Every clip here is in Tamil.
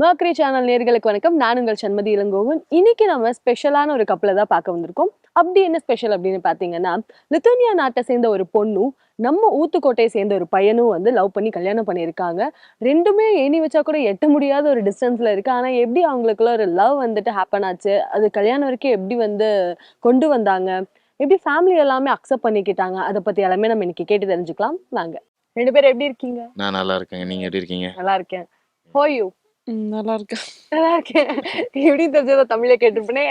மர்க்கரி சேனல் நேர்களுக்கு வணக்கம். நான் உங்கள் சண்மதி இளங்கோவன். இன்னைக்கு நம்ம ஸ்பெஷலான ஒரு கப்பலை தான் பார்க்க வந்திருக்கோம். அப்படி என்ன ஸ்பெஷல் அப்படின்னு பார்த்தீங்கன்னா லித்தோனியா நாட்டை சேர்ந்த ஒரு பொண்ணும் நம்ம ஊத்துக்கோட்டையை சேர்ந்த ஒரு பையனும் வந்து லவ் பண்ணி கல்யாணம் பண்ணியிருக்காங்க. ரெண்டுமே ஏணி வச்சா கூட எட்ட முடியாத ஒரு டிஸ்டன்ஸ்ல இருக்கு. ஆனா எப்படி அவங்களுக்குள்ள ஒரு லவ் வந்துட்டு ஹேப்பன் ஆச்சு? அது கல்யாணம் வரைக்கும் எப்படி வந்து கொண்டு வந்தாங்க? எப்படி ஃபேமிலி எல்லாமே அக்செப்ட் பண்ணிக்கிட்டாங்க? அதை பத்தி எல்லாமே நம்ம இன்னைக்கு கேட்டு தெரிஞ்சுக்கலாம். வாங்க. ரெண்டு பேரும் எப்படி இருக்கீங்க? நான் நல்லா இருக்கேங்க. நீங்க எப்படி இருக்கீங்க? நல்லா இருக்கேன். ஹோயூ ம், நல்லா இருக்கேன் நல்லா இருக்கேன் எப்படி தெரிஞ்சதோ தமிழ்ல கேட்டிருப்பேனே.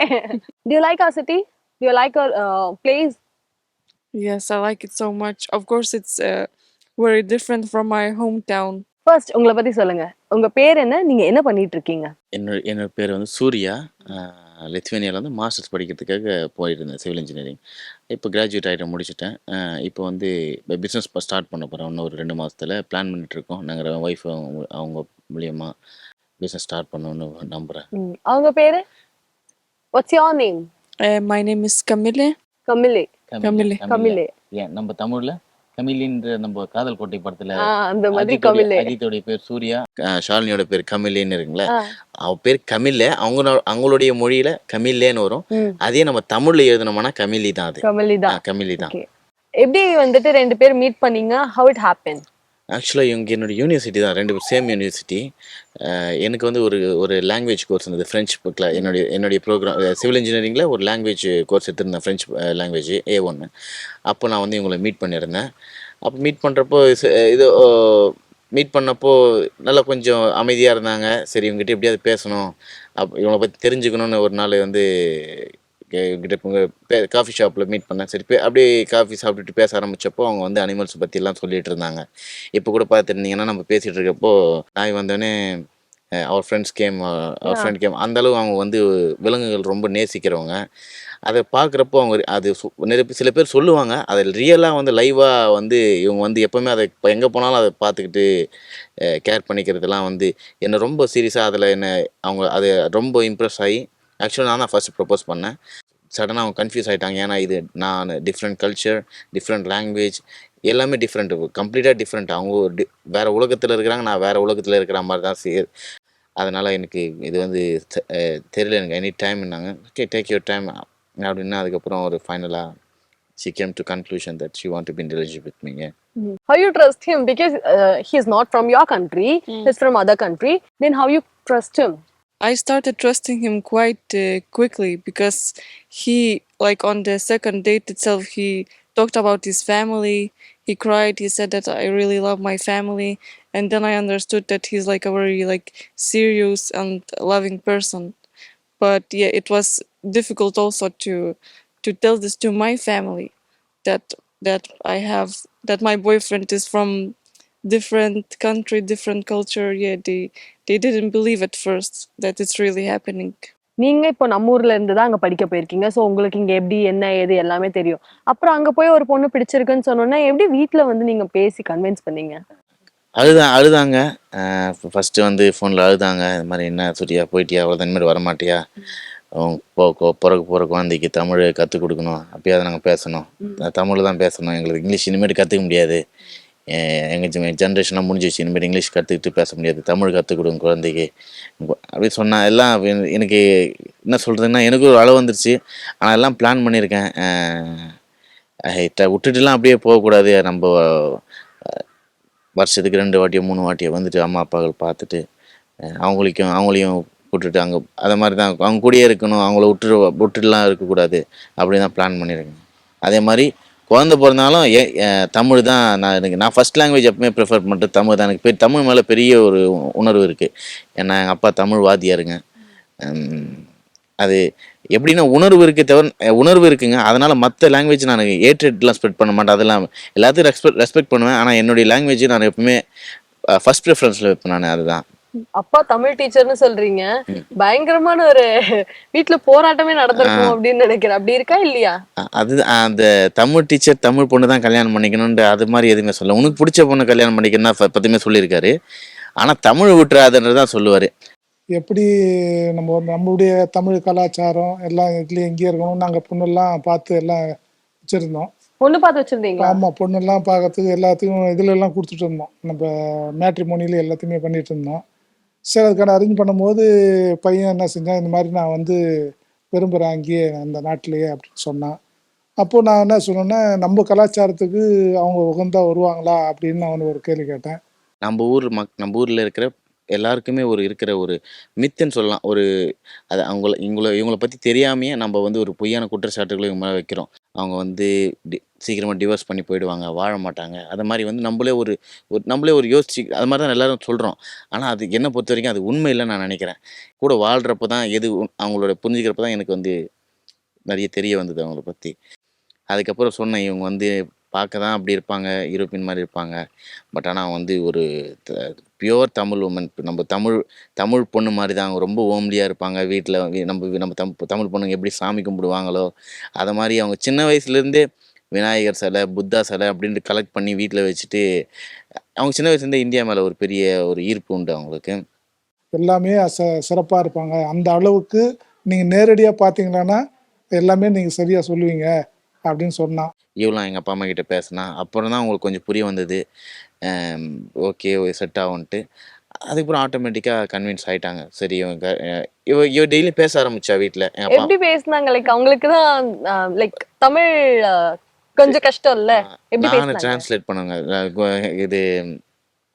Do you like our city do you like our place Yes, I like it so much. Of course, it's uh, very different from my hometown. First உங்களை பத்தி சொல்லுங்க. உங்க பேர் என்ன? நீங்க என்ன பண்ணிட்டு இருக்கீங்க என்னோட என்னோட பேர் வந்து சூர்யா. லித்வேனியாவில் வந்து மாஸ்டர்ஸ் படிக்கிறதுக்காக போயிட்டு இருந்தேன் சிவில் இன்ஜினியரிங் இப்போ கிராஜுவேட் ஆகிட்டு முடிச்சிட்டேன். இப்போ வந்து பிஸ்னஸ் ஸ்டார்ட் பண்ண போகிறோம் இன்னும் ஒரு ரெண்டு மாதத்தில் பிளான் பண்ணிகிட்ருக்கோம் நாங்கள் ஒய்ஃப் அவங்க அவங்க மூலியமாக பிஸ்னஸ் ஸ்டார்ட் பண்ணணும்னு நம்புகிறேன் ம், அவங்க பேரு? What's your name my name is Camille. Camille Camille. Camille ஏன் நம்ம தமிழில்? கமிலின்ற நம்ம காதல் கோட்டை படத்தில் அந்த மாதிரி கமிலே அஜித்தோடைய பேர் சூர்யா ஷாலினியோட பேர் கமிலேன்னு இருக்குங்களே அவ பேர் கமில்ல. அவங்க அவங்களுடைய மொழியில கமில்லேன்னு வரும். ம், அதே நம்ம தமிழ்ல எழுதணும்னா கமிலி தான் அது. கமலி தான் கமிலி தான் எப்படி வந்துட்டு ரெண்டு பேர் மீட் பண்ணீங்க? ஹவ் இட் ஹேப்பன் ஆக்சுவலாக இவங்க என்னோட யூனிவர்சிட்டி தான். ரெண்டு பேரும் சேம் யூனிவர்சிட்டி எனக்கு வந்து ஒரு ஒரு லாங்குவேஜ் கோர்ஸ் இருந்தது. ஃப்ரெஞ்ச் புக்கில் என்னுடைய என்னுடைய ப்ரோக்ராம் சிவில் இன்ஜினியரிங்கில் ஒரு லாங்குவேஜ் கோர்ஸ் எடுத்திருந்தேன். ஃப்ரெஞ்ச் லாங்குவேஜ் ஏ ஒன்று அப்போ நான் வந்து இவங்களை மீட் பண்ணியிருந்தேன். அப்போ மீட் பண்ணுறப்போ இது மீட் பண்ணப்போ நல்லா கொஞ்சம் அமைதியாக இருந்தாங்க. சரி இவங்ககிட்ட எப்படியாவது பேசணும். அப் இவங்களை பற்றி தெரிஞ்சுக்கணும்னு ஒரு நாள் வந்து கே- இவங்ககிட்ட இப்போ பே காஃபி ஷாப்பில் மீட் பண்ணேன். சரி பே- அப்படியே காஃபி சாப்பிட்டுட்டு பேச ஆரம்பிச்சப்போ அவங்க வந்து அனிமல்ஸ் பற்றிலாம் சொல்லிட்டு இருந்தாங்க. இப்போ கூட பார்த்துருந்தீங்கன்னா நம்ம பேசிகிட்டு இருக்கப்போ நாய் வந்தோடனே அவர் friends came over. Friend came அந்தளவு அவங்க வந்து விலங்குகள் ரொம்ப நேசிக்கிறவங்க. அதை பார்க்குறப்போ அவங்க அது நிறைய சில பேர் சொல்லுவாங்க. அதை ரியலாக வந்து லைவாக வந்து இவங்க வந்து எப்போவுமே அதை இப்போ எங்கே போனாலும் அதை பார்த்துக்கிட்டு கேர் பண்ணிக்கிறதுலாம் வந்து என்னை ரொம்ப சீரியஸாக அதில் என்ன அவங்க அது ரொம்ப இம்ப்ரெஸ் ஆகி ஆக்சுவலாக நான் தான் ஃபஸ்ட்டு ப்ரப்போஸ் பண்ணேன். சடனாக அவங்க கன்ஃபியூஸ் ஆகிட்டாங்க ஏன்னா இது நான் டிஃப்ரெண்ட் கல்ச்சர் டிஃப்ரெண்ட் லாங்குவேஜ் எல்லாமே டிஃப்ரெண்ட் கம்ப்ளீட்டாக டிஃப்ரெண்ட் அவங்க ஒரு டி வேறு உலகத்தில் இருக்கிறாங்க நான் வேறு உலகத்தில் இருக்கிற மாதிரி தான் சே அதனால் எனக்கு இது வந்து தெரியல எனக்கு. எனி டைம்னாங்க ஓகே டேக் யூர் டைம் அப்படின்னா அதுக்கப்புறம் ஒரு ஃபைனலாக she came to conclusion that she want to be in relationship with me. Yeah. how you trust him? Because uh, he is not from your country. Mm. he's from other country. Then how you trust him? I started trusting him quite uh, quickly because he, like on the second date itself, he talked about his family. He cried. He said that I really love my family, and then I understood that he's like a very like serious and loving person. But yeah, it was difficult also to to tell this to my family that that I have that my boyfriend is from different country, different culture. Yeah, they they didn't believe at first that it's really happening. நீங்க இப்போ நம்ம ஊர்ல இருந்து தான் அங்க படிக்க போயிருக்கீங்க. சோ உங்களுக்கு இங்க எப்படி என்ன ஏது எல்லாமே தெரியும். அப்புறம் அங்க போய் ஒரு பொண்ணு பிடிச்சிருக்குன்னு சொன்னோன்னா எப்படி வீட்ல வந்து நீங்க பேசி கன்வின்ஸ் பண்ணீங்க? அழுதா அழுதாங்க ஃபஸ்ட்டு வந்து ஃபோனில் அழுதாங்க. இது மாதிரி என்ன சூர்யா போயிட்டியா அவ்வளோ இந்த மாதிரி வரமாட்டியா பிறகு போகிற குழந்தைக்கு தமிழ் கற்றுக் கொடுக்கணும். அப்பயாவது நாங்கள் பேசணும். தமிழ் தான் பேசணும். எங்களுக்கு இங்கிலீஷ் இனிமேட்டு கற்றுக்க முடியாது. எங்கள் ஜென்ரேஷனாக முடிஞ்சிச்சு இனிமேல் இங்கிலீஷ் கற்றுக்கிட்டு பேச முடியாது தமிழ் கற்றுக் கொடுங்க குழந்தைக்கு அப்படி சொன்னால் எல்லாம் எனக்கு என்ன சொல்கிறதுன்னா எனக்கு ஒரு அளவு வந்துருச்சு. ஆனால் எல்லாம் பிளான் பண்ணியிருக்கேன் விட்டுட்டுலாம் அப்படியே போகக்கூடாது நம்ம வருஷத்துக்கு ரெண்டு வாட்டியோ மூணு வாட்டியோ வந்துட்டு அம்மா அப்பாக்கள் பார்த்துட்டு அவங்களுக்கும் அவங்களையும் விட்டுட்டு அங்கே அதை மாதிரி தான் அவங்க கூடயே இருக்கணும். அவங்கள விட்டு விட்டுட்டுலாம் இருக்கக்கூடாது அப்படி தான் பிளான் பண்ணியிருக்கேன் அதே மாதிரி குழந்த பிறந்தாலும் ஏ தமிழ் தான் நான் எனக்கு நான் ஃபஸ்ட் லாங்குவேஜ் எப்பவுமே ப்ரிஃபர் பண்ணுறது தமிழ் தான். எனக்கு பெரிய தமிழ் மேலே பெரிய ஒரு உணர்வு இருக்குது ஏன்னா எங்கள் அப்பா தமிழ் வாத்தியாருங்க. அது எப்படின்னா உணர்வு இருக்கே தவிர உணர்வு இருக்குங்க. அதனால் மற்ற லாங்குவேஜ் நான் ஏற்றெல்லாம் ஸ்ப்ரெட் பண்ண மாட்டேன். அதெல்லாம் எல்லாத்தையும் ரெஸ்பெக்ட் ரெஸ்பெக்ட் பண்ணுவேன். ஆனால் என்னுடைய லாங்குவேஜ் நான் எப்பவுமே ஃபர்ஸ்ட் ப்ரிஃபரன்ஸில் வைப்பேன் நான். அதுதான். அப்பா தமிழ் டீச்சர்னு சொல்றீங்க. பயங்கரமான ஒரு வீட்ல போராட்டமே நடந்திருக்கும் அப்படின்னு நினைக்கிறேன். அப்படி இருக்கா இல்லையா? அது அந்த தமிழ் டீச்சர் தமிழ் பொண்ணு தான் கல்யாணம் பண்ணிக்கணும்ன்ற அது மாதிரி எதுவுமே சொல்ல உனக்கு பிடிச்ச பொண்ணு கல்யாணம் பண்ணிக்கணும் தான் பத்துமே சொல்லியிருக்காரு. ஆனால் தமிழ் விட்டுறாதுன்றது தான் சொல்லுவார். எப்படி நம்ம வந்து நம்மளுடைய தமிழ் கலாச்சாரம் எல்லாம் இதுலேயும் எங்கேயும் இருக்கணும் நாங்கள் பொண்ணெல்லாம் பார்த்து எல்லாம் வச்சுருந்தோம். பொண்ணு பார்த்து வச்சிருந்தீங்களா? ஆமாம் பொண்ணெல்லாம் பார்க்கறதுக்கு எல்லாத்துக்கும் இதுல எல்லாம் கொடுத்துட்டு இருந்தோம். நம்ம மேட்ரிமோனியில் எல்லாத்தையுமே பண்ணிட்டு இருந்தோம். சரி அதுக்கான அரேஞ்ச் பண்ணும்போது பையன் என்ன செஞ்சான் இந்த மாதிரி நான் வந்து விரும்புகிறேன் அங்கேயே அந்த நாட்டிலேயே அப்படின்னு சொன்னான். அப்போது நான் என்ன சொன்னேன்னா நம்ம கலாச்சாரத்துக்கு அவங்க உகந்தா வருவாங்களா அப்படின்னு நான் வந்து ஒரு கேள்வி கேட்டேன். நம்ம ஊர் மக் நம்ம ஊரில் இருக்கிற எல்லாருக்குமே ஒரு இருக்கிற ஒரு மித்துன்னு சொல்லலாம். ஒரு அது அவங்கள இவங்கள இவங்கள பற்றி தெரியாமையே நம்ம வந்து ஒரு பொய்யான குற்றச்சாட்டுகளை இவங்க மேலே வைக்கிறோம். அவங்க வந்து டி சீக்கிரமாக டிவோர்ஸ் பண்ணி போயிடுவாங்க வாழ மாட்டாங்க. அது மாதிரி வந்து நம்மளே ஒரு ஒரு நம்மளே ஒரு யோசிச்சு அது மாதிரி தான் எல்லாரும் சொல்கிறோம் ஆனால் அது என்னை பொறுத்த வரைக்கும் அது உண்மை இல்லைன்னு நான் நினைக்கிறேன். கூட வாழ்கிறப்ப தான் எது அவங்களோட புரிஞ்சுக்கிறப்ப தான் எனக்கு வந்து நிறைய தெரிய வந்தது அவங்கள பற்றி அதுக்கப்புறம் சொன்னேன் இவங்க வந்து பார்க்க தான் அப்படி இருப்பாங்க யூரோப்பியன் மாதிரி இருப்பாங்க. பட் ஆனால் வந்து ஒரு பியோர் தமிழ் உமன் நம்ம தமிழ் தமிழ் பொண்ணு மாதிரி தான் அவங்க ரொம்ப ஓம்லியாக இருப்பாங்க. வீட்டில் நம்ம நம்ம தம் தமிழ் பொண்ணுங்க எப்படி சாமி கும்பிடுவாங்களோ அதை மாதிரி அவங்க சின்ன வயசுலேருந்தே விநாயகர் சிலை புத்தா சிலை அப்படின்ட்டு கலெக்ட் பண்ணி வீட்டில் வச்சுட்டு அவங்க சின்ன வயசுலேருந்தே இந்தியா மேலே ஒரு பெரிய ஒரு ஈர்ப்பு உண்டு அவங்களுக்கு. எல்லாமே ச சிறப்பாக இருப்பாங்க. அந்த அளவுக்கு நீங்கள் நேரடியாக பார்த்தீங்கன்னா எல்லாமே நீங்கள் சரியாக சொல்லுவீங்க அப்படின்னு சொன்னான். இவளாம் எங்கள் அப்பா அம்மா கிட்ட பேசினா அப்புறம் தான் அவங்களுக்கு கொஞ்சம் புரிய வந்தது. ஓகே செட் ஆகும்ன்ட்டு. அதுக்கப்புறம் ஆட்டோமேட்டிக்காக கன்வின்ஸ் ஆயிட்டாங்க. சரி இவங்க இவ இவ டெய்லி பேச ஆரம்பிச்சா வீட்டில் எப்படி பேசுனாங்க? லைக் அவங்களுக்கு தான் லைக் தமிழ் கொஞ்சம் கஷ்டம் இல்ல. நான் டிரான்ஸ்லேட் பண்ணுங்க. இது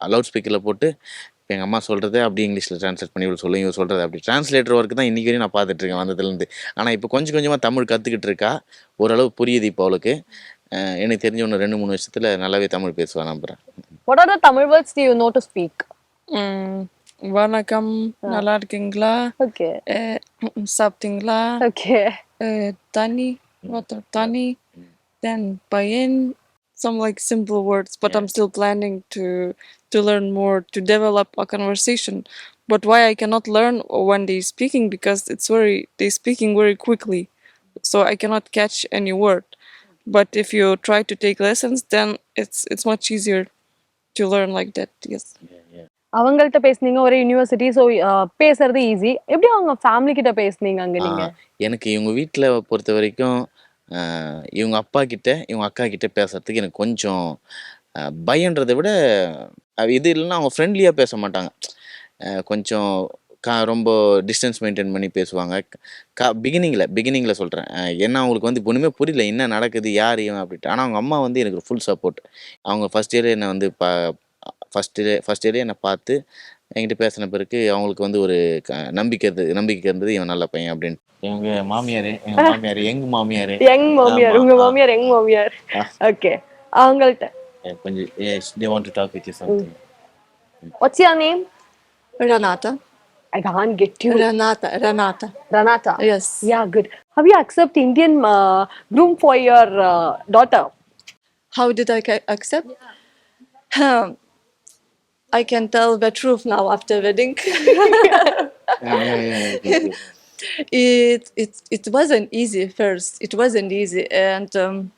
லவுட் ஸ்பீக்கரில் போட்டு இப்போ எங்கள் அம்மா சொல்கிறத அப்படி இங்கிலீஷில் ட்ரான்ஸ்லேட் பண்ணி இவ்வளோ சொல்லும் இவள் சொல்கிறது அப்படி. டிரான்ஸ்லேட்டர் ஒர்க்கு தான் இன்றைக்கி வரையும் நான் பார்த்துட்டு இருக்கேன் வந்ததுலேருந்து. ஆனால் இப்போ கொஞ்சம் கொஞ்சமாக தமிழ் கற்றுக்கிட்டு இருக்கா? ஓரளவு புரியுது இப்போ அவளுக்கு. எனக்கு தெரிஞ்ச ஒன்று ரெண்டு மூணு வருஷத்தில் நல்லாவே தமிழ் பேசுவா நம்புகிறேன் what are the Tamil words do you know to speak Mm, வணக்கம் நல்லா இருக்கீங்களா okay Eh, சாப்பிட்டீங்களா okay Eh, தண்ணி water தண்ணி then பையன் some like simple words but i'm still planning to to learn more to develop a conversation but why i cannot learn when they speaking because it's very they speaking very quickly so i cannot catch any word but if you try to take lessons then it's it's much easier To learn like that yes. அவங்கள்ட்ட பேசுனீங்க ஒரே யூனிவர்சிட்டி ஸோ பேசுறது ஈஸி எப்படி அவங்க ஃபேமிலி கிட்ட பேசுனீங்க அங்க நீங்க? எனக்கு இவங்க வீட்டில் பொறுத்த வரைக்கும் இவங்க அப்பா கிட்ட இவங்க அக்கா கிட்ட பேசுறதுக்கு எனக்கு கொஞ்சம் பயன்றதை விட இது இல்லைன்னா அவங்க ஃப்ரெண்ட்லியாக பேச மாட்டாங்க. கொஞ்சம் கா ரொம்ப டிஸ்டன்ஸ் மெயின்டைன் பண்ணி பேசுவாங்க. கா பிகினிங்கில் பிகினிங்கில் சொல்கிறேன் ஏன்னா அவங்களுக்கு வந்து ஒன்றுமே புரியல என்ன நடக்குது யார் இவன் அப்படின்ட்டு. ஆனால் அவங்க அம்மா வந்து எனக்கு ஃபுல் சப்போர்ட் அவங்க ஃபஸ்ட் இயர் என்னை வந்து பா ஃபஸ்ட் இயர் ஃபஸ்ட் இயரே என்னை பார்த்து என்கிட்ட பேசின பிறகு அவங்களுக்கு வந்து ஒரு க- நம்பிக்கை நம்பிக்கை இருந்தது இவன் நல்ல பையன் அப்படின்னு எங்க மாமியார் எங்க மாமியார் எங்க மாமியார்? யங் மாமியார் உங்க. மாமியார் யங் மாமியார். ஓகே. அவங்கள்ட்ட. கொஞ்சம் they want to talk with you something. What's your name? Renata. I can't get you Renata. Renata. Ranata Yes. yeah good have you accept Indian uh, groom for your uh, daughter How did I ca- accept? Um, I can tell the truth now after wedding. it it it wasn't easy first. It wasn't easy, and um,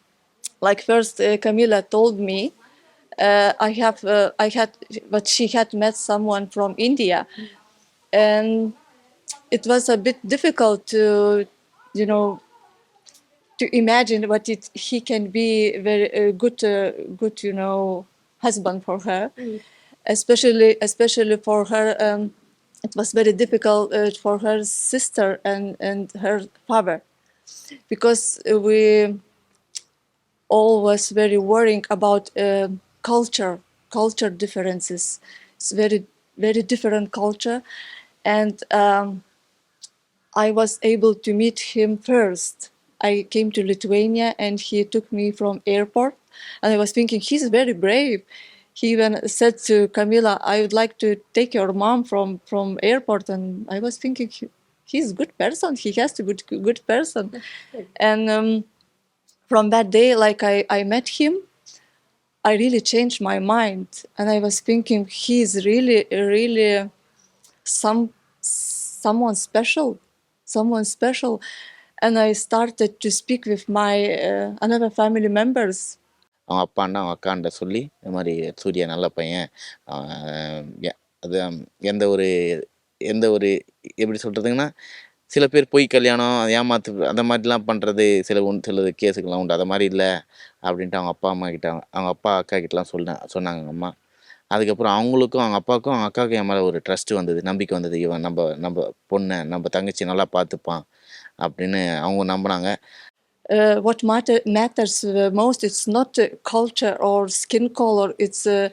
like first uh, Camila told me, uh, I have uh, I had but she had met someone from India, and it was a bit difficult to, you know, to imagine what it he can be very uh, good uh, good you know husband for her. Especially especially for her um, it was very difficult uh, for her sister and and her father. Because we all was very worrying about uh, culture culture differences. It's very very different culture and um, I was able to meet him first. I came to Lithuania and he took me from airport and I was thinking he's very brave. He even said to Camila, I would like to take your mom from from airport and I was thinking he, he's a good person. He has to be good good person. And um, from that day like I, I met him I really changed my mind and I was thinking he's really really some someone special someone special and i started to speak with my uh, another family members. அவங்க அப்பாண்டா அவங்க அக்காண்ட சொல்லி இந்த மாதிரி சூர்யா நல்ல பையன். அது எந்த ஒரு எந்த ஒரு எப்படி சொல்கிறதுங்கன்னா சில பேர் பொய் கல்யாணம் ஏமாத்து அந்த மாதிரிலாம் பண்ணுறது சில உண் சில கேஸுக்கெல்லாம் உண்டு. அது மாதிரி இல்லை அப்படின்ட்டு அவங்க அப்பா அம்மா கிட்ட அவங்க அப்பா அக்கா கிட்டலாம் சொன்ன சொன்னாங்க அம்மா. அதுக்கப்புறம் அவங்களுக்கும் அவங்க அப்பாவுக்கும் அவங்க அக்காவுக்கும் என் மேலே ஒரு ட்ரஸ்ட் வந்தது நம்பிக்கை வந்தது இவன் நம்ம நம்ம பொண்ணை நம்ம தங்கச்சி நல்லா பார்த்துப்பான் அப்படின்னு அவங்க நம்பினாங்க uh, what matter, matters the most it's not uh, culture or skin color it's uh,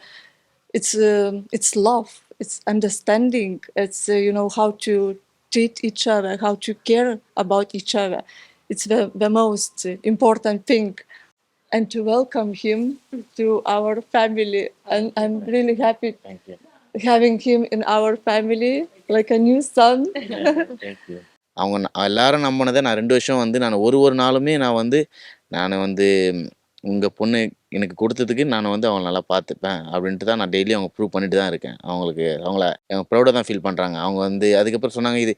it's um it's love it's understanding it's uh, you know how to treat each other how to care about each other it's the, the most uh, important thing And to welcome him to our family. And i'm really happy having him in our family like a new son. அவங்க எல்லாரும் நம்பினதை நான் ரெண்டு வருஷம் வந்து நான் ஒரு ஒரு நாளுமே நான் வந்து நான் வந்து உங்கள் பொண்ணு எனக்கு கொடுத்ததுக்கு நான் வந்து அவங்கள நல்லா பார்த்துப்பேன் அப்படின்ட்டு தான் நான் டெய்லி அவங்க ப்ரூவ் பண்ணிட்டு தான் இருக்கேன். அவங்களுக்கு அவங்கள அவங்க ப்ரௌடாக தான் ஃபீல் பண்ணுறாங்க அவங்க வந்து அதுக்கப்புறம் சொன்னாங்க இது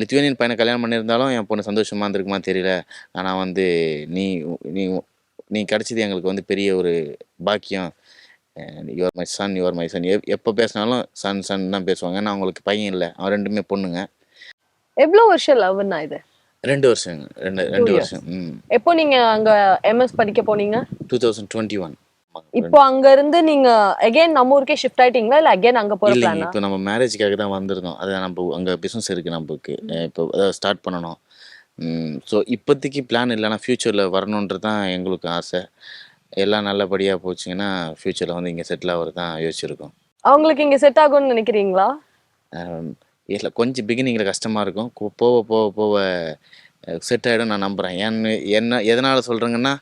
லித்துவேனியன் பையனை கல்யாணம் பண்ணியிருந்தாலும் என் பொண்ணு சந்தோஷமாக இருந்திருக்குமா தெரியல. ஆனால் வந்து நீ நீ நீ கிடச்சது எங்களுக்கு வந்து பெரிய ஒரு பாக்கியம். Your my son your my son எப்போ பேசினாலும் சன் சன் தான் பேசுவாங்க. நான் அவங்களுக்கு பையன் இல்லை. அவன் ரெண்டுமே பொண்ணுங்க. எவ்வளவு வருஷம் லவ்னா இது? ரெண்டு வருஷம் ரெண்டு ரெண்டு. வருஷம். ம். எப்போ நீங்க அங்க எம்எஸ் படிக்க போனீங்க? டூ தௌசண்ட் டுவெண்ட்டி ஒன் இப்போ அங்க இருந்து நீங்க அகைன் நம்ம ஊருக்கே ஷிஃப்ட் ஆயிட்டீங்களா? இல்ல அகைன் அங்க போற இப்போ நம்ம மேரேஜுக்காக தான் வந்திருந்தோம். அது நம்ம அங்கே பிஸ்னஸ் இருக்குது நமக்கு. இப்போ ஸ்டார்ட் பண்ணணும். ஸோ இப்போதைக்கு பிளான் இல்லைனா ஃப்யூச்சரில் வரணுன்றது தான் எங்களுக்கு ஆசை. எல்லாம் நல்லபடியாக போச்சுங்கன்னா ஃப்யூச்சரில் வந்து இங்கே செட்டில் ஆகிறது தான் யோசிச்சிருக்கோம். அவங்களுக்கு இங்க செட் ஆகும்னு நினைக்கிறீங்களா? இல்லை கொஞ்சம் பிகினிங்கில் கஷ்டமாக இருக்கும். போக போக போக செட் ஆகிடும் நான் நம்புகிறேன் ஏன்னு என்ன எதனால் சொல்கிறேங்கன்னா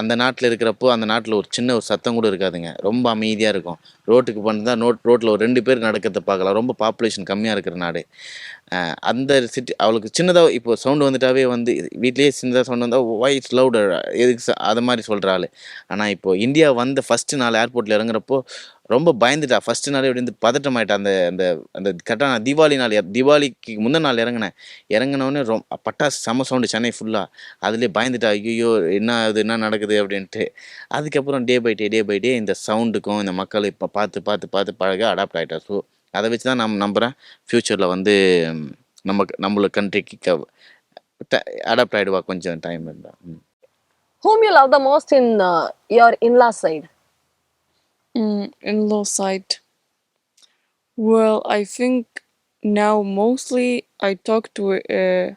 அந்த நாட்டில் இருக்கிறப்போ அந்த நாட்டில் ஒரு சின்ன ஒரு சத்தம் கூட இருக்காதுங்க. ரொம்ப அமைதியாக இருக்கும். ரோட்டுக்கு பண்ணிருந்தா நோட் ரோட்டில் ஒரு ரெண்டு பேர் நடக்கிறத பார்க்கலாம். ரொம்ப பாப்புலேஷன் கம்மியாக இருக்கிற நாடு. அந்த சிட்டி அவளுக்கு சின்னதாக இப்போ சவுண்டு வந்துட்டாவே வந்து வீட்லேயே சின்னதாக சவுண்ட் வந்தால் வாய்ஸ் லவுடர் எதுக்கு அதை அது மாதிரி சொல்கிறாள் ஆனால் இப்போ இந்தியா வந்த ஃபஸ்ட்டு நாள் ஏர்போர்ட்டில் இறங்குறப்போ ரொம்ப பயந்துட்டா. ஃபஸ்ட்டு நாளே இப்படி வந்து பதட்டம் ஆகிட்டா அந்த அந்த அந்த கரெக்டாக நான் தீபாவளி நாள் தீபாவளிக்கு முந்தின நாள் இறங்கினேன். இறங்கினோடனே ரொம்ப பட்டாசு செம சவுண்டு சென்னை ஃபுல்லாக அதுலேயே பயந்துட்டா ஐயோ என்ன அது என்ன நடக்குது? அப்படின்ட்டு. அதுக்கப்புறம் day by day day by day இந்த சவுண்டுக்கும் இந்த மக்களை இப்போ பார்த்து பார்த்து பார்த்து பழக அடாப்ட் ஆகிட்டா ஸோ அதை வச்சு தான் நான் நம்புகிறேன் ஃப்யூச்சரில் வந்து ம், நமக்கு நம்மளோட கண்ட்ரிக்கு அடாப்ட் ஆகிடுவா கொஞ்சம் டைம் இருந்தால் ம் whom you love the most in uh, your in-law side Mm, in-law side. Well, I think now mostly I talked to, uh,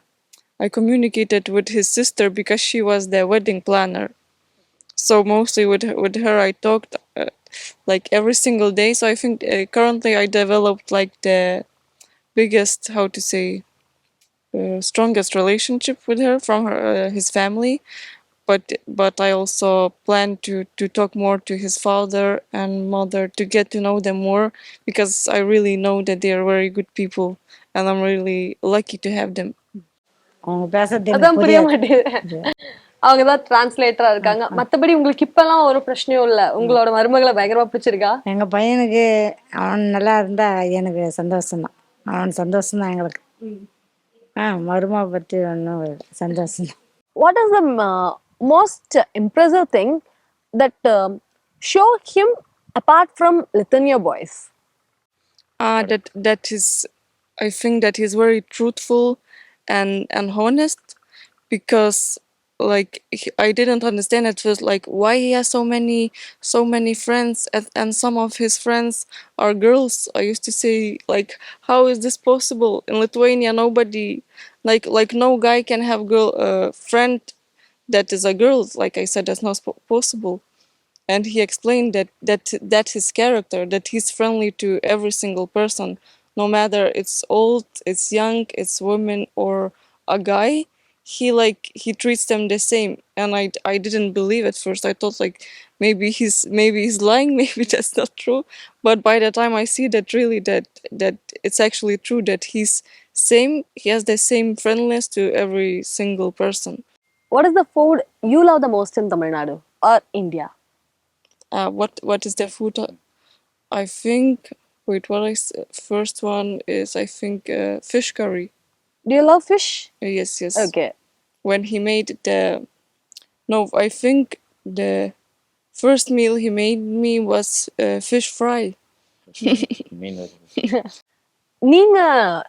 I communicated with his sister because she was the wedding planner. so mostly with with her i talked uh, like every single day. So i think uh, currently i developed like the biggest how to say uh, strongest relationship with her from her, uh, his family. But but i also plan to to talk more to his father and mother to get to know them more because i really know that they are very good people and i'm really lucky to have them. Oh, அவங்க தான் டிரான்ஸ்லேட்டரா இருக்காங்க மத்தபடி உங்களுக்கு இப்பெல்லாம் ஒரு பிரச்சனையும் இல்ல. உங்களோட மருமகளை பயங்கரமா பிடிச்சிருக்கா? எங்க பையனுக்கு அவன் நல்லா இருந்தா எனக்கு சந்தோஷம்தான். அவன் சந்தோஷம்தான் எங்களுக்கு. ஆ மருமா பத்தி ஒன்றும் சந்தோஷம். What is the uh, most impressive thing that um, show him apart from Lithuania boys? Ah, that that is, I think that he's very truthful and and honest because like I didn't understand at first like why he has so many so many friends and, and some of his friends are girls. I used to say like how is this possible in Lithuania? Nobody like like no guy can have girl uh, friend that is a girl. Like I said, that's not possible and he explained that that that's his character that he's friendly to every single person no matter it's old it's young it's woman or a guy he like he treats them the same and i i didn't believe at first i thought like maybe he's maybe he's lying maybe that's not true but by the time i see that really that that it's actually true that he's same he has the same friendliness to every single person what is the food you love the most in Tamil Nadu or India Uh, what what is the food? I think. Wait, what I s- first one is I think uh, fish curry. Do you love fish? Yes, yes. okay. When he made the, no, I think the first meal he made me was uh, fish fry. நீங்க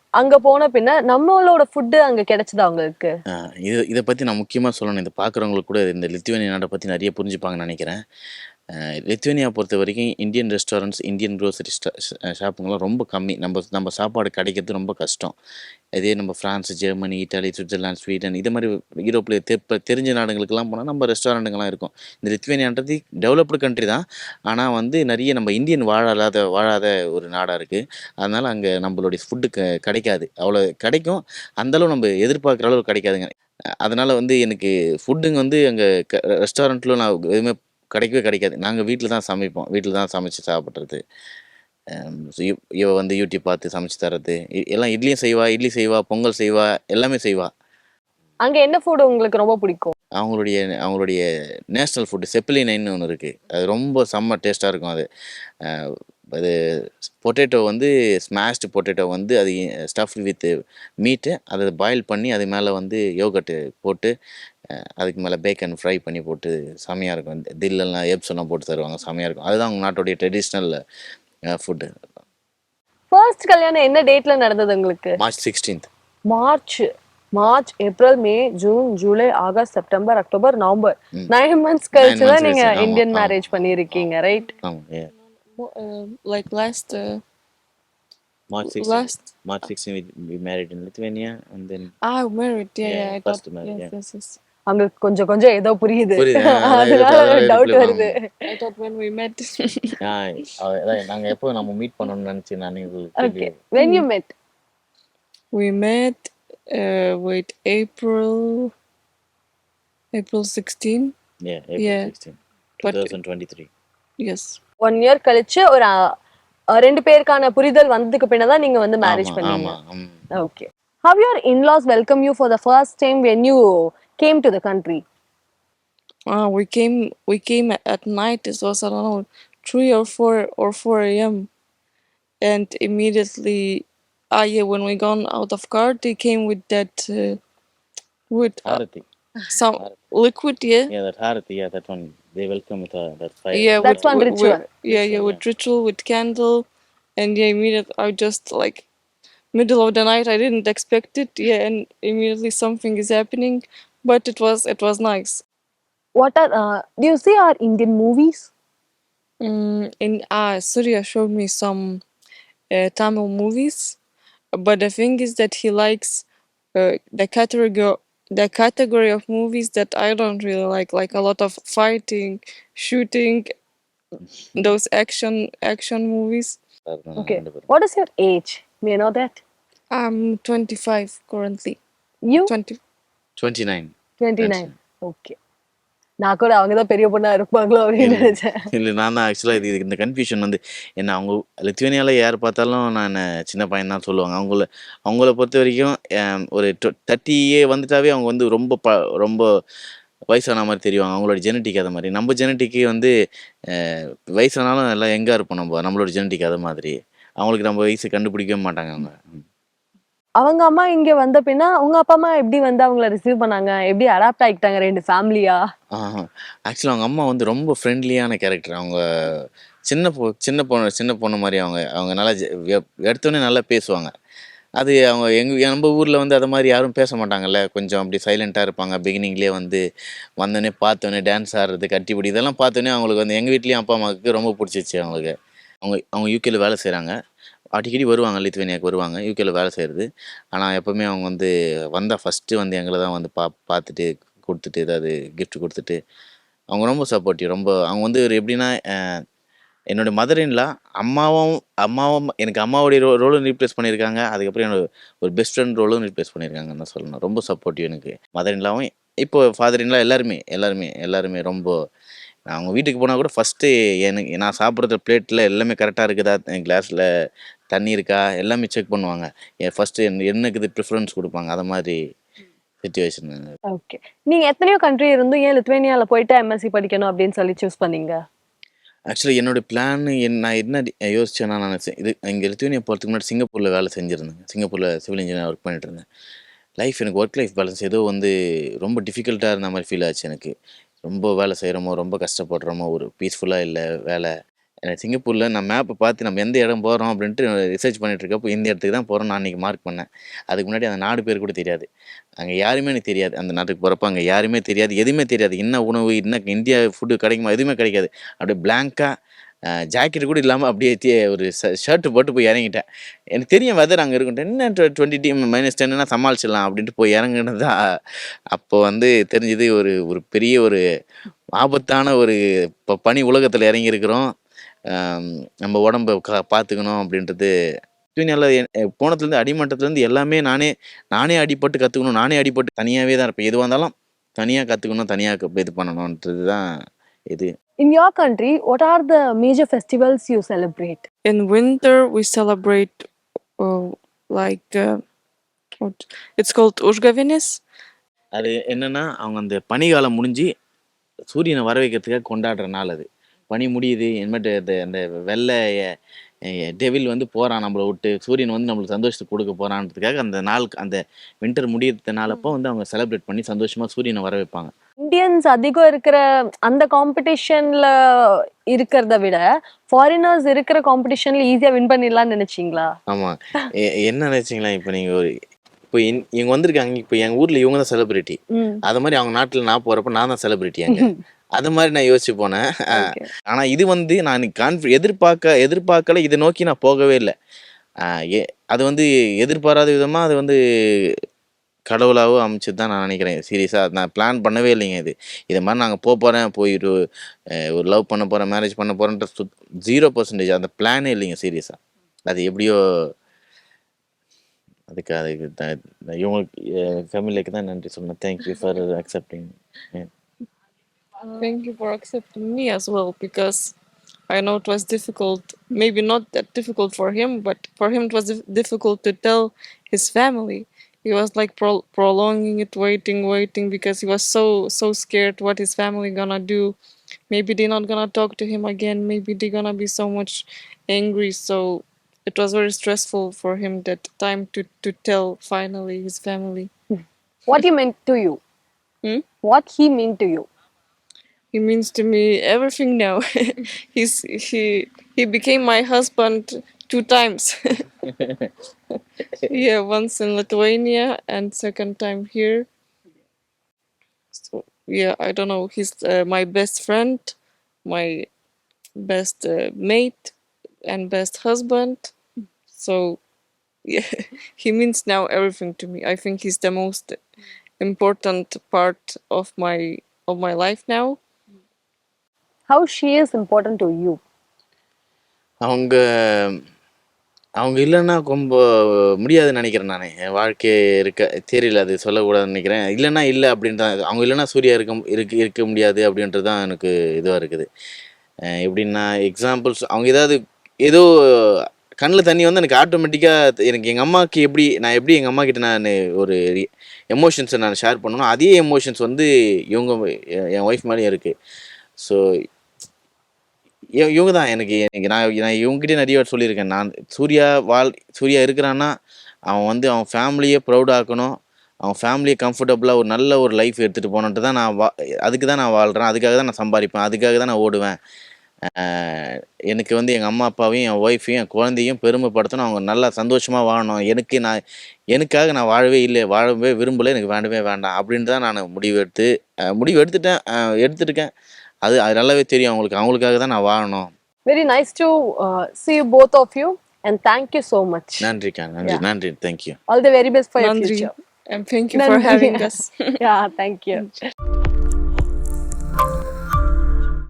அங்க போன பின்ன நம்மளோட ஃபுட்டு அங்க கிடைச்சதா உங்களுக்கு? ஆஹ் இது இதை பற்றி நான் முக்கியமாக சொல்லணும். இதை பார்க்குறவங்களுக்கு கூட இந்த லித்துவேனிய நாட்டை பற்றி நிறைய புரிஞ்சுப்பாங்கன்னு நினைக்கிறேன். லித்வேனியா பொறுத்த வரைக்கும் இந்தியன் ரெஸ்டாரண்ட்ஸ் இந்தியன் க்ரோசரி ஷாப்புங்கெல்லாம் ரொம்ப கம்மி. நம்ம நம்ம சாப்பாடு கிடைக்கிறது ரொம்ப கஷ்டம். இதே நம்ம France Germany Italy Switzerland Sweden இது மாதிரி யூரோப்பில் தெப்ப தெரிஞ்ச நாடுகளுக்கெல்லாம் போனால் நம்ம ரெஸ்டாரண்ட்டுங்கெல்லாம் இருக்கும். இந்த லித்வேனியான்றது டெவலப்டு கண்ட்ரி தான். ஆனால் வந்து நிறைய நம்ம இந்தியன் வாழாத வாழாத ஒரு நாடாக இருக்குது அதனால் அங்கே நம்மளுடைய ஃபுட்டு க கிடைக்காது. அவ்வளோ கிடைக்கும். அந்தளவு நம்ம எதிர்பார்க்குற அளவு கிடைக்காதுங்க. அதனால் வந்து எனக்கு ஃபுட்டுங்க வந்து அங்கே க ரெஸ்டாரண்ட்டில் நான் எதுவுமே கிடைக்கவே கிடைக்காது. நாங்கள் வீட்டில் தான் சமைப்போம். வீட்டில் தான் சமைச்சு சாப்பிட்றது. இவ வந்து யூடியூப் பார்த்து சமைச்சு தர்றது. இ- எல்லாம் இட்லியும் செய்வா இட்லி செய்வா பொங்கல் செய்வா எல்லாமே செய்வா. அங்க என்ன ஃபுட் உங்களுக்கு ரொம்ப பிடிக்கும்? அவங்களுடைய அவங்களுடைய நேஷ்னல் ஃபுட்டு செப்பிலினைன்னு ஒன்று இருக்குது அது ரொம்ப செம்ம டேஸ்ட்டாக இருக்கும் அது. அது பொட்டேட்டோ வந்து ஸ்மாஷ்டு பொட்டேட்டோ வந்து அது ஸ்டஃப் வித் மீட்டு அதை பாயில் பண்ணி அது மேலே வந்து யோகட்டு போட்டு அதுக்கு மேலே பேக்கன் ஃப்ரை பண்ணி போட்டு செமையாக இருக்கும் தில்லெல்லாம் ஏப்ஸ் எல்லாம் போட்டு தருவாங்க செமையாக இருக்கும் அதுதான் அவங்க நாட்டுடைய ட்ரெடிஷ்னல் ஃபுட்டு ஃபர்ஸ்ட் கல்யாணம் என்ன டேட்ல நடந்தது உங்களுக்கு March sixteenth March March April May June July August September October November. Nine months கழிச்சு தான் நீங்க இந்தியன். மேரேஜ் பண்ணிருக்கீங்க ரைட் ஏ Mo- Uh, like last, March sixteen last. March sixteen we married in Lithuania and then Ah, married. Yeah, Yeah, yeah. I first thought. married, yes, yeah. yes, yes. அங்க கொஞ்சம் கொஞ்சம் ஏதோ புரியுது அதனால டவுட் வருது. நாங்கள் எப்போ நம்ம மீட் பண்ணணும்னு நினச்சி நான் okay when you met we met. Uh, wait, April. April 16. Yeah, April Yeah. 16, But 2023. yes. One year கழிச்சு ஒரு ரெண்டு பேருக்கான புரிதல் வந்ததுக்கு பின்னதான் நீங்க வந்து மேரேஜ் பண்ணீங்க. Okay how your in-laws welcome you for the first time when you came to the country? Uh, we came we came at night. It was I don't know three or four or four a.m. And immediately, ah yeah, when we gone out of car, they came with that uh, with uh, Harathi. some liquid, yeah, Yeah, that Harathi, yeah, that one. They welcome with uh, that fire. yeah, That's with, one with- ritual. yeah, yeah, with ritual, with candle, and yeah, immediately I just like middle of the night. I didn't expect it, yeah, and immediately something is happening but it was it was nice. What are uh, do you see our Indian movies? Mm, in uh, Surya showed me some uh, Tamil movies, but the thing is that he likes uh, the category the category of movies that I don't really like, like a lot of fighting, shooting, those action action movies. Okay, what is your age? May I know that? I'm 25 currently. You? 20. 29. Twenty nine okay நான் கூட அவங்க தான் பெரிய பொண்ணா இருப்பாங்களோ அப்படின்னு நினைச்சேன். இல்லை நான் தான் ஆக்சுவலாக இது இந்த கன்ஃபியூஷன் வந்து என்ன அவங்க லித்துவேனியாவில் யார் பார்த்தாலும் நான் சின்ன பையன் தான் சொல்லுவாங்க. அவங்கள அவங்கள பொறுத்த வரைக்கும் ஒரு தேர்ட்டியே வந்துட்டாவே அவங்க வந்து ரொம்ப ப ரொம்ப வயசான மாதிரி தெரிவாங்க. அவங்களோட ஜெனட்டிக் அது மாதிரி. நம்ம ஜெனட்டிக்கு வந்து வயசானாலும் எல்லாம் எங்கே இருப்போம் நம்ம நம்மளோட ஜெனட்டிக் அது மாதிரி. அவங்களுக்கு நம்ம வயசு கண்டுபிடிக்கவே மாட்டாங்க அவங்க. அவங்க அம்மா இங்க வந்த பின்னா உங்க அப்பா அம்மா எப்படி வந்து அவங்கள ரிசீவ் பண்ணாங்க? எப்படி அடாப்ட் ஆகிட்டாங்க ரெண்டு ஃபேமிலியா ஆக்சுவலாக அவங்க அம்மா வந்து ரொம்ப ஃப்ரெண்ட்லியான கேரக்டர் அவங்க சின்ன பொ சின்ன பொண்ணு சின்ன பொண்ணு மாதிரி அவங்க. அவங்க நல்லா எடுத்தோடனே நல்லா பேசுவாங்க. அது அவங்க எங்கள் நம்ம ஊரில் வந்து அதை மாதிரி யாரும் பேச மாட்டாங்கல்ல. கொஞ்சம் அப்படி சைலண்ட்டாக இருப்பாங்க. பிகினிங்லேயே வந்து வந்தோடனே பார்த்தோன்னே டான்ஸ் ஆடுறது கட்டிப்பிடி இதெல்லாம் பார்த்தோன்னே அவங்களுக்கு வந்து எங்கள் வீட்லேயும் அப்பா அம்மாவுக்கு ரொம்ப பிடிச்சிச்சு அவங்களுக்கு. அவங்க அவங்க யூகேல வேலை செய்கிறாங்க அடிக்கடி வருவாங்க லித்வேனியாவுக்கு வருவாங்க. யூகேல வேலை செய்கிறது ஆனால் எப்போவுமே அவங்க வந்து வந்தால் ஃபஸ்ட்டு வந்து எங்களை தான் வந்து பா பார்த்துட்டு கொடுத்துட்டு ஏதாவது கிஃப்ட் கொடுத்துட்டு அவங்க ரொம்ப சப்போர்ட்டிவ் ரொம்ப அவங்க வந்து ஒரு எப்படின்னா என்னோடய என்னோட மதரின்லாம் அம்மாவும் அம்மாவும் எனக்கு அம்மாவுடைய ரோ ரோலும் ரீப்ளேஸ் பண்ணியிருக்காங்க. அதுக்கப்புறம் என்னோட ஒரு பெஸ்ட் ஃப்ரெண்ட் ரோலும் ரீப்ளேஸ் பண்ணியிருக்காங்கன்னு தான் சொல்லணும். ரொம்ப சப்போர்ட்டிவ் எனக்கு. மதரின்லாவும் இப்போ ஃபாதரின்லாம் எல்லாருமே எல்லாருமே எல்லாருமே ரொம்ப நான் அவங்க வீட்டுக்கு போனால் கூட ஃபஸ்ட்டு எனக்கு நான் சாப்பிட்ற பிளேட்டில் எல்லாமே கரெக்டாக இருக்குதா என் கிளாஸில் தண்ணி இருக்கா? எல்லாமே செக் பண்ணுவாங்க. ஃபஸ்ட்டு எனக்கு இது ப்ரிஃபரன்ஸ் கொடுப்பாங்க. அதை மாதிரி சுச்சுவேஷன் ஓகே நீங்க எத்தனையோ கண்ட்ரி இருந்தும் ஏன் லித்வேனியால போயிட்டு எம்எஸ்சி படிக்கணும் அப்படின்னு சொல்லி சூஸ் பண்ணீங்க? ஆக்சுவலி என்னோட பிளான் என் நான் என்ன யோசிச்சேன்னா நான் இது இங்கே லித்துவேனியா போகிறதுக்கு முன்னாடி சிங்கப்பூரில் வேலை செஞ்சுருந்தேங்க. சிங்கப்பூரில் சிவில் இன்ஜினியர் ஒர்க் பண்ணிட்டு இருந்தேன். லைஃப் எனக்கு ஒர்க் லைஃப் பேலன்ஸ் ஏதோ வந்து ரொம்ப டிஃபிகல்ட்டாக இருந்த மாதிரி ஃபீல் ஆச்சு எனக்கு. ரொம்ப வேலை செய்கிறோமோ ரொம்ப கஷ்டப்படுறோமோ ஒரு பீஸ்ஃபுல்லாக இல்லை வேலை எனக்கு சிங்கப்பூரில் நான் மேப்பை பார்த்து நம்ம எந்த இடம் போகிறோம் அப்படின்ட்டு ரிசர்ச் பண்ணிகிட்டு இருக்கப்போ இந்த இடத்துக்கு தான் போகிறோம் நான் அன்றைக்கி மார்க் பண்ணேன். அதுக்கு முன்னாடி அந்த நாடு பேர் கூட தெரியாது. அங்கே யாருமே எனக்கு தெரியாது. அந்த நாட்டுக்கு போகிறப்ப அங்கே யாருமே தெரியாது. எதுவுமே தெரியாது. என்ன உணவு என்ன இந்தியா ஃபுட்டு கிடைக்குமா எதுவுமே கிடைக்காது. அப்படியே பிளாங்காக ஜாக்கெட் கூட இல்லாமல் அப்படியே ஒரு ஷர்ட்டு போட்டு போய் இறங்கிட்டேன். எனக்கு தெரியும் வெதர் அங்கே இருக்கும். என்ன டுவெண்ட்டி டி மைனஸ் டென்னா சமாளிச்சிடலாம் அப்படின்ட்டு போய் இறங்குனதா அப்போ வந்து தெரிஞ்சது ஒரு ஒரு பெரிய ஒரு ஆபத்தான ஒரு இப்போ பனி உலகத்தில் இறங்கியிருக்கிறோம். நம்ம உடம்ப கா பார்த்துக்கணும் அப்படின்றது நல்லா போனதுலேருந்து அடிமட்டத்துலேருந்து எல்லாமே நானே நானே அடிபட்டு கற்றுக்கணும் நானே அடிபட்டு தனியாகவே தான் இருப்பேன் எதுவாக இருந்தாலும் தனியாக கற்றுக்கணும் தனியாக இது பண்ணணுன்றது தான் இது In your country, what are the major festivals you celebrate? In winter, we celebrate uh, like uh, what it's called Užgavėnės. அது என்னன்னா அவங்க அந்த பனிகாலம் முடிஞ்சு சூரியனை வர வைக்கிறதுக்காக கொண்டாடுற நாள் அது பனி முடியுது. இனிமேட்டு அந்த அந்த வெள்ளை டெவில் வந்து போகிறான் நம்மளை விட்டு. சூரியன் வந்து நம்மளுக்கு சந்தோஷத்தை கொடுக்க போகிறான்றதுக்காக அந்த நாள் அந்த வின்டர் முடியறது நாளப்போ வந்து அவங்க செலிப்ரேட் பண்ணி சந்தோஷமாக சூரியனை வர வைப்பாங்க. இந்தியன்ஸ் அதிகம் இருக்கிற அந்த காம்படிஷன்ல இருக்கிறத விட ஃபாரினர்ஸ் இருக்கிற காம்படிஷன்ல ஈஸியா வின் பண்ணிடலாம்னு நினைச்சீங்களா? ஆமாம் என்ன நினைச்சீங்களா? இப்போ நீங்கள் ஒரு இப்போ இவங்க வந்திருக்காங்க. இப்போ எங்கள் ஊரில் இவங்க தான் செலிபிரிட்டி. அது மாதிரி அவங்க நாட்டில் நான் போகிறப்ப நான் தான் செலிபிரிட்டி அங்கே. அது மாதிரி நான் யோசிச்சு போனேன். Okay. ஆனா இது வந்து நான் கான்ஃபி எதிர்பார்க்க எதிர்பார்க்கல இதை நோக்கி நான் போகவே இல்லை. அது வந்து எதிர்பாராத விதமா அது வந்து கடவுளாவோ அமைச்சது தான் நான் நினைக்கிறேன். சீரியஸாக நான் பிளான் பண்ணவே இல்லைங்க இது. இது மாதிரி நாங்கள் போக போகிறேன் போய் ஒரு லவ் பண்ண போகிறேன் மேரேஜ் பண்ண போகிறேன்ற சுத் ஜீரோ பர்சன்டேஜ் அந்த பிளானே இல்லைங்க சீரியஸாக அது எப்படியோ அதுக்கு அதுக்கு இவங்களுக்கு ஃபேமிலிக்கு தான் நன்றி சொல்லணும். Thank you for accepting Thank you for accepting me as well because I know it was difficult. Maybe not that difficult for him, but for him it was dif- difficult to tell his family. He was like pro- prolonging it, waiting, waiting because he was so so scared what his family gonna do. Maybe they're not gonna talk to him again. Maybe they're gonna be so much angry. So it was very stressful for him that time to to tell finally his family. What he meant to you? Hmm? What he meant to you? He means to me everything now. He's he he became my husband two times. yeah, once in Lithuania and second time here. So yeah, I don't know. He's uh, my best friend, my best uh, mate, and best husband. So yeah, he means now everything to me. I think he's the most important part of my of my life now. How she is important to you அவங்க அவங்க இல்லைன்னா ரொம்ப முடியாதுன்னு நினைக்கிறேன் நான். என் வாழ்க்கை இருக்க தெரியல அது சொல்லக்கூடாதுன்னு நினைக்கிறேன். இல்லைன்னா இல்லை அப்படின்றது அவங்க இல்லைன்னா சூர்யா இருக்க இருக்க இருக்க முடியாது அப்படின்றது தான் எனக்கு இதுவாக இருக்குது. எப்படின்னா எக்ஸாம்பிள்ஸ் அவங்க ஏதாவது ஏதோ கண்ணில் தண்ணி வந்து எனக்கு ஆட்டோமேட்டிக்காக எனக்கு எங்கள் அம்மாவுக்கு எப்படி நான் எப்படி எங்கள் அம்மா கிட்ட நான் ஒரு எமோஷன்ஸை நான் ஷேர் பண்ணணும் அதே எமோஷன்ஸ் வந்து இவங்க என் ஒய்ஃப் மேலேயும் இருக்குது ஸோ இவங்க தான் எனக்கு எனக்கு நான் நான் இவங்ககிட்ட நிறைய வாட்டி சொல்லியிருக்கேன். நான் சூர்யா வாழ் சூர்யா இருக்கிறான்னா அவன் வந்து அவன் ஃபேமிலியை ப்ரௌடாக்கணும் அவன் ஃபேமிலியை கம்ஃபர்டபுளாக ஒரு நல்ல ஒரு லைஃப் எடுத்துகிட்டு போகணுன்ட்டு தான் நான் வா அதுக்கு தான் நான் வாழ்கிறேன் அதுக்காக தான் நான் சம்பாதிப்பேன். அதுக்காக தான் நான் ஓடுவேன். எனக்கு வந்து எங்கள் அம்மா அப்பாவையும் என் ஒய்ஃபையும் என் குழந்தையும் பெருமைப்படுத்தணும். அவங்க நல்லா சந்தோஷமாக வாழணும். எனக்கு நான் எனக்காக நான் வாழவே இல்லை. வாழவே விரும்பலை. எனக்கு வேண்டவே வேண்டாம். அப்படின்னு தான் நான் முடிவு எடுத்து முடிவு எடுத்துட்டேன் எடுத்துருக்கேன். அது அது நல்லாவே தெரியும் அவங்களுக்கு அவங்களுக்காக தான் நான் வாழணும் Very nice to uh, see you both of you and thank you so much. நன்றிக்கா நன்றி நன்றி thank you All the very best for your Nandri. future. And thank you for having us. yeah, thank you.